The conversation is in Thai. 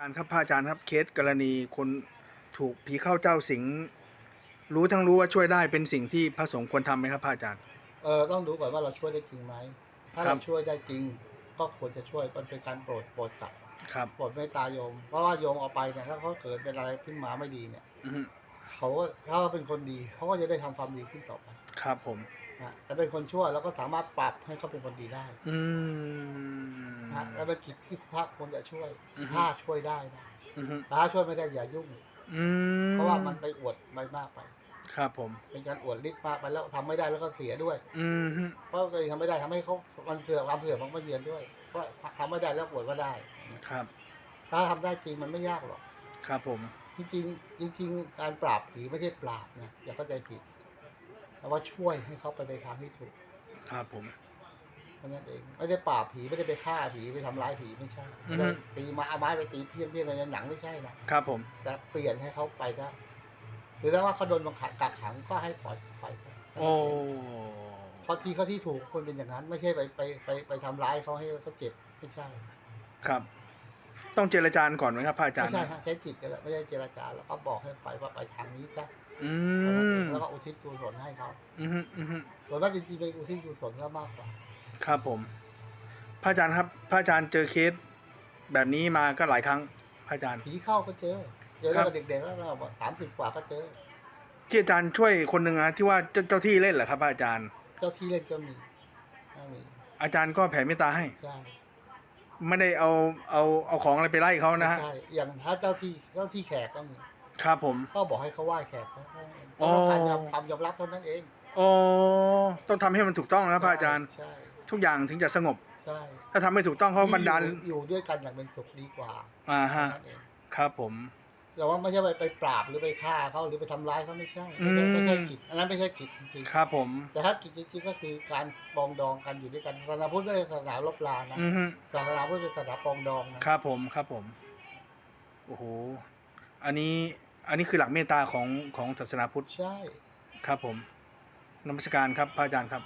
การครับพระอาจารย์ครับเคสกรณีคนถูกผีเข้าเจ้าสิงรู้ทั้งรู้ว่าช่วยได้เป็นสิ่งที่พระสงฆ์ควรทำไหมครับพระอาจารย์ เออต้องดูก่อนว่าเราช่วยได้จริงไหม ถ้าครัเราบ ช่วยได้จริง ก็ควรจะช่วยมันเป็นการโปรดโปรดสัตว์ครับโปรดเมตตาโยม เพราะว่าโยมเอาไปเนี่ยถ้าเขาเกิดเป็นอะไรขึ้นมาไม่ดีเนี่ยอือฮึเขาก็ถ้าเขาเป็นคนดีเขาก็จะได้ทำความดีขึ้นต่อไปครับผม นะแต่เป็นคนชั่วเราก็สามารถปรับให้เขาเป็นคนดีได้ อืม นะแล้วเป็นกิจที่พระควรจะช่วย อือฮึ ถ้าช่วยได้นะอือฮึถ้าช่วยไม่ได้อย่ายุ่ง อืมเพราะว่ามันไปอวดไปมากไป ครับผม เป็นการอวดฤทธิ์มากไปแล้วทำไม่ได้แล้วก็เสียด้วย อืมฮึเพราะเลยทำไม่ได้ทำให้เขามันเสื่อมความเสื่อมของมาเยือนด้วย เพราะทำไม่ได้แล้วอวดว่าได้ ครับ ถ้าทำได้จริงมันไม่ยากหรอก ครับผม จริงๆจริง ๆ การปราบผีไม่ใช่ปราบนะอย่าเข้าใจผิด แต่ว่าช่วยให้เขาไปในทางที่ถูก ครับผม เพราะนั้นเองไม่ได้ปราบผีไม่ได้ไปฆ่าผีไปทำร้ายผีไม่ใช่ไม่ได้ตีมาเอาไม้ไปตีเพี้ยนเพี้ยนอะไรในหนังไม่ใช่นะครับผม แต่เปลี่ยนให้เขาไปได้หรือถ้าว่าเขาโดนบังคับกักขังก็ให้ปล่อยไปโอ้ เขาที่เขาที่ถูกคนเป็นอย่างนั้น ไม่ใช่ไปไปไปไปทำร้ายเขาให้เขาเจ็บไม่ใช่ครับ ต้องเจรจาก่อนไหมครับพระอาจารไม่ย์ ใช่ฮะใช้จิตนี่แหละไม่ใช่เจรจาแล้วก็บอกให้ไปว่าไปทางนี้ซะอืมแล้วก็อุทิศกุศลให้เขาอืมฮึอืมฮึส่วนมากจริงๆเป็นอุทิศกุศลก็มากกว่า ครับผมพระอาจารย์ครับ พระอาจารย์เจอเคสแบบนี้มาก็หลายครั้ง พระอาจารย์ ผีเข้าก็เจอ เจอครัตั้งบแต่เด็กๆแล้วเราสามสิบกว่าก็เจอ ที่อาจารย์ช่วยคนหนึ่งนะที่ว่าเจ้าเจ้าที่เล่นเหรอครับพระอาจารย์ เจ้าที่เล่นก็มีก็มีอาจารย์ก็แผ่เมตตาให้ ใช่ไม่ได้เอาเอาเอาของอะไรไปไล่เขานะฮะใช่อย่างถ้าเจ้าที่เจ้าที่แขกก็มี ครับผม ก็บอกให้เขาไหว้แขกเท่านั้นเองอ๋อต้องการยอมความยอมรับเท่านั้นเองโอ้ต้องทำให้มันถูกต้องนะพระอาจารย์ ใช่ ทุกอย่างถึงจะสงบ ใช่ถ้าทำไม่ถูกต้องเขาบันดาล อยู่อยู่ด้วยกันอย่างเป็นสุขดีกว่าอ่าเท่าฮะ นั้นเองครับผม แต่ว่าไม่ใช่ไปไปปราบหรือไปฆ่าเขาหรือไปทำร้ายเขาไม่ใช่อืไม่มใช่ไม่ใช่กิจอันนั้นไม่ใช่กิจจริงๆครับผม แต่ถ้ากิจจริงๆก็คือการปรองดองกันอยู่ด้วยกันศาสนาพุทธไม่ใช่ศาสนาลบลานะอือฮึศาสนาพุทธเป็นศาสนาปรองดองนะครับผมครับผม โอ้โห อันนี้อันนี้คือหลักเมตตาของของศาสนาพุทธใช่ ครับผมนมัสการครับพระอาจารย์ครับ